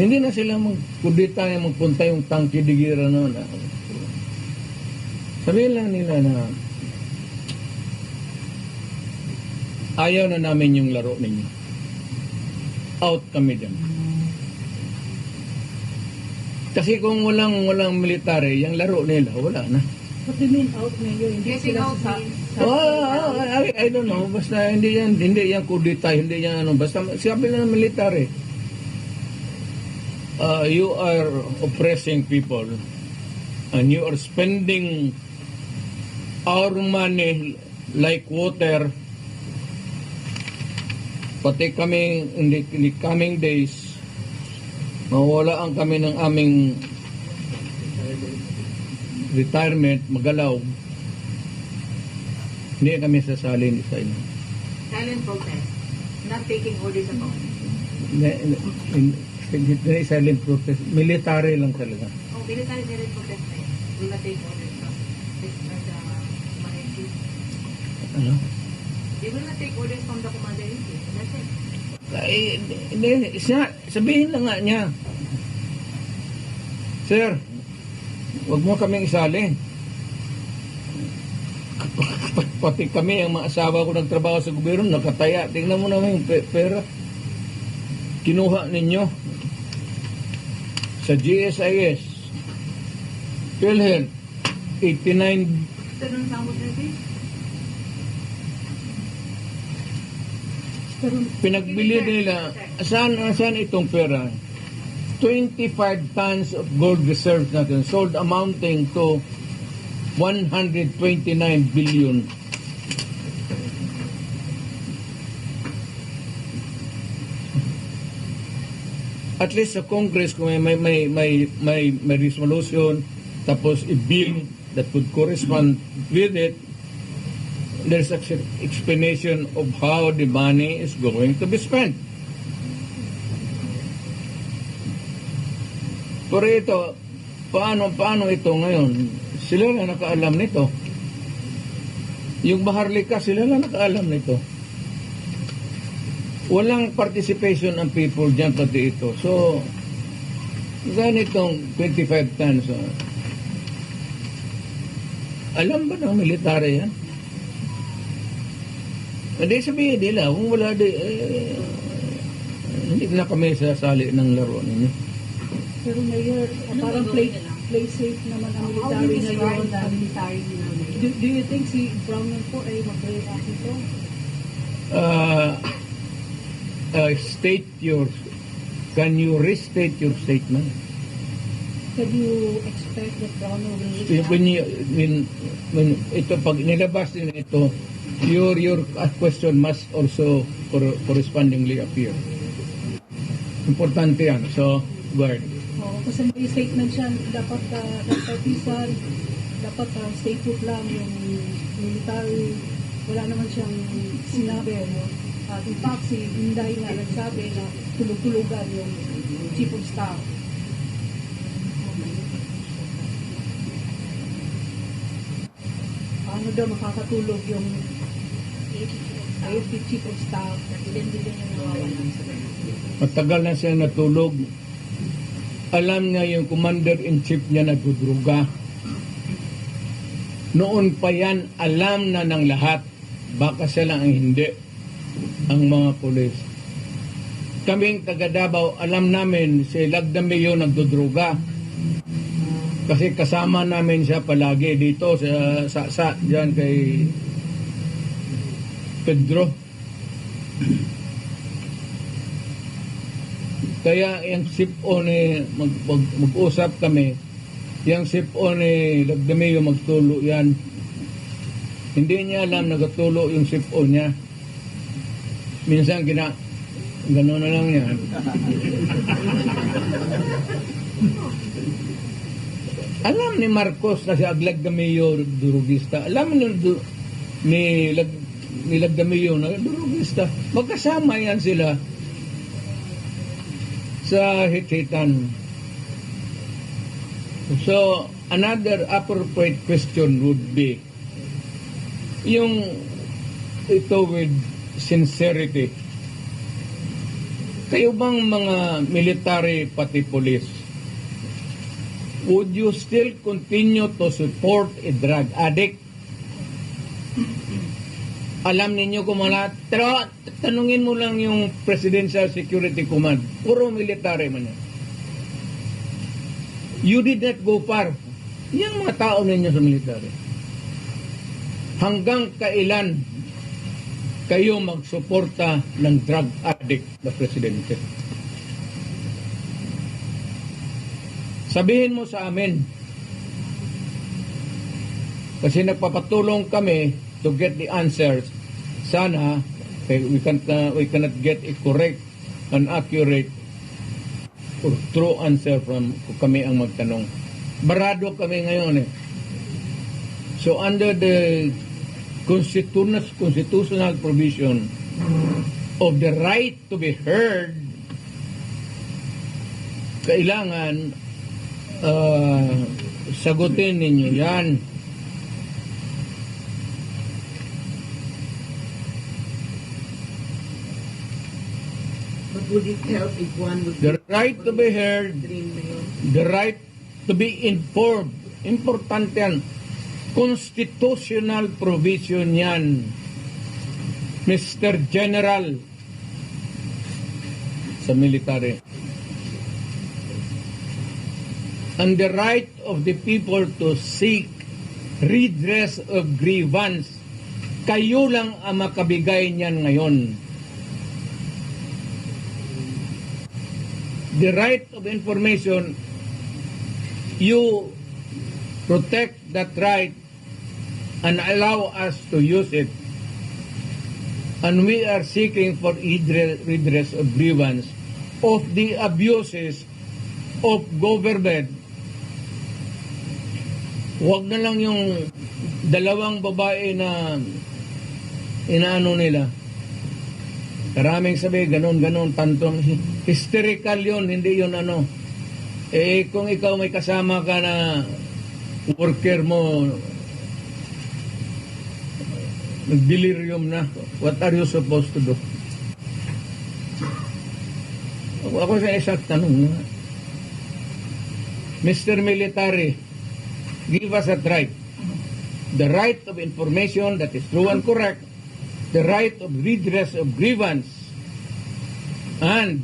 Hindi na sila magkudita na magpunta yung tangki digira noon. Sabihin lang nila na ayaw na namin yung laro ninyo. Out kami dyan. Kasi kung walang walang military, yung laro nila, wala na. What do you mean out mayor? Hindi Getting sila out sa... sa- Oh, I, I don't know. Basta hindi yan, hindi yan kudita, hindi yan ano. Basta sabi na ng military, uh, you are oppressing people and you are spending our money like water pati kami in the, in the coming days mawalaan kami ng aming retirement magalaw hindi kami sasalin sa inyo Silent protest. Not taking orders at all. Hindi, silent protest military lang talaga Oh, military silent protest na yun. Will not take orders from the ano They will not take orders from the commander-in-chief. That's it. Ay, hindi, siya, sabihin lang nga niya. Sir, wag mo kaming isali. Pati kami, ang mga asawa ko nagtrabaho sa gobyerno, nakataya. Tingnan mo naman yung pe- pera. Kinuha ninyo sa GSIS. PhilHealth, 89 Ito nung samot na ito. Pero Pinagbili nila, saan, saan itong pera? 25 tons of gold reserves natin sold amounting to 129 billion. At least sa Congress kung may may may may, may, may resolution tapos i-bill that would correspond with it there's an explanation of how the money is going to be spent. Pero ito, paano, paano ito ngayon? Sila na nakaalam nito. Yung Baharlika, sila na nakaalam nito. Walang participation ng people dyan pati ito. So, ganitong 25 tons. oh. alam ba ng military yan? Hindi sabihin nila, kung wala di, eh, hindi na kami sasali ng laro ninyo. Pero mayor, ah, parang play, play safe naman ang military describe ngayon. the military? Do, do you think si Brownman po ay mag-react ito? Uh, uh, state your, can you restate your statement? Can you expect that Brownman will? When, you, when, when ito, pag nilabas din ito, your, your question must also cor- correspondingly appear. Importante yan. So, guard. Oo, kasi may statement siya, dapat uh, nagpartisan, dapat uh, put lang yung military, wala naman siyang sinabi. No? At in fact, si Inday nga nagsabi na tulog-tulugan yung chief of staff. Paano daw makakatulog yung AFP chief of staff? Bilin-bilin yung nawawalan sa Matagal na siya natulog. Alam niya yung commander-in-chief niya nagdudruga. Noon pa yan, alam na ng lahat. Baka siya lang ang hindi. Ang mga pulis. Kaming taga Davao, alam namin si Lagdameo nagdudruga. Kasi kasama namin siya palagi dito sa sa, sa diyan kay Pedro. Kaya yung sip-o ni mag, mag, mag-usap kami, yung sip-o ni Lagdameo magtulo yan. Hindi niya alam nagatulo yung sip-o niya. Minsan gina, gano'n na lang yan. alam ni Marcos na si Aglagdameo durugista. Alam ni, du- ni, Lag, ni Lagdameo na durugista. Magkasama yan sila sa hit-hitan. So, another appropriate question would be, yung ito with sincerity. Kayo bang mga military pati police, would you still continue to support a drug addict? Alam ninyo kung mga, pero tanungin mo lang yung Presidential Security Command. Puro military man yan. You did not go far. Yung mga tao ninyo sa military. Hanggang kailan kayo magsuporta ng drug addict na presidente? Sabihin mo sa amin. Kasi nagpapatulong kami to get the answers. Sana eh, we can uh, we cannot get a correct and accurate or true answer from kami ang magtanong. Barado kami ngayon eh. So under the constitutional constitutional provision of the right to be heard, kailangan uh, sagutin ninyo yan. But would it help if one would... The right to be heard, the right to be informed. Importante yan. Constitutional provision yan. Mr. General sa military. And the right of the people to seek redress of grievance. Kayo lang ang makabigay niyan ngayon. the right of information, you protect that right and allow us to use it. And we are seeking for redre- redress of grievance of the abuses of government. Huwag na lang yung dalawang babae na inaano nila. Karaming sabi, ganon, ganon, tantong. Hysterical yun, hindi yun ano. Eh, kung ikaw may kasama ka na worker mo, nag-delirium na, what are you supposed to do? Ako, ako sa isang tanong. Mr. Military, give us a right. The right of information that is true and correct the right of redress of grievance and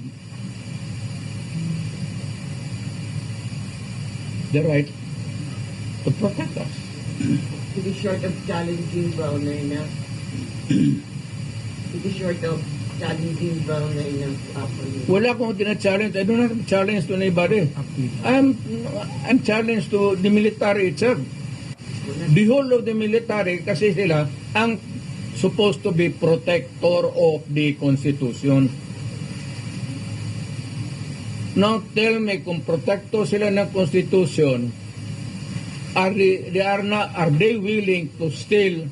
the right to protect us. To be short of challenging Browner na. to be short of challenging Browner na properly. Wala akong tina-challenge. I don't have challenge to anybody. I'm, I'm challenged to the military itself. The whole of the military kasi sila ang supposed to be protector of the Constitution. Now tell me kung protector sila ng Constitution, are they, are not are they willing to still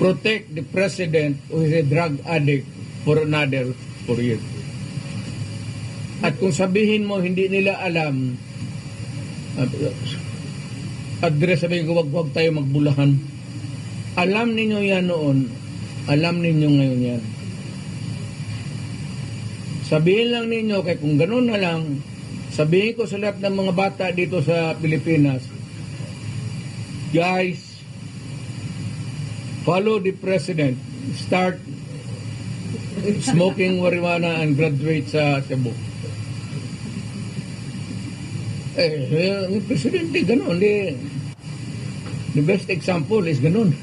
protect the president who is a drug addict for another four years? At kung sabihin mo hindi nila alam, at, address sabihin ko wag wag tayo magbulahan. Alam ninyo yan noon, alam ninyo ngayon yan. Sabihin lang ninyo, kaya kung ganun na lang, sabihin ko sa lahat ng mga bata dito sa Pilipinas, guys, follow the president, start smoking marijuana and graduate sa Cebu. Eh, eh, yung presidente, ganun. Eh, the best example is ganun.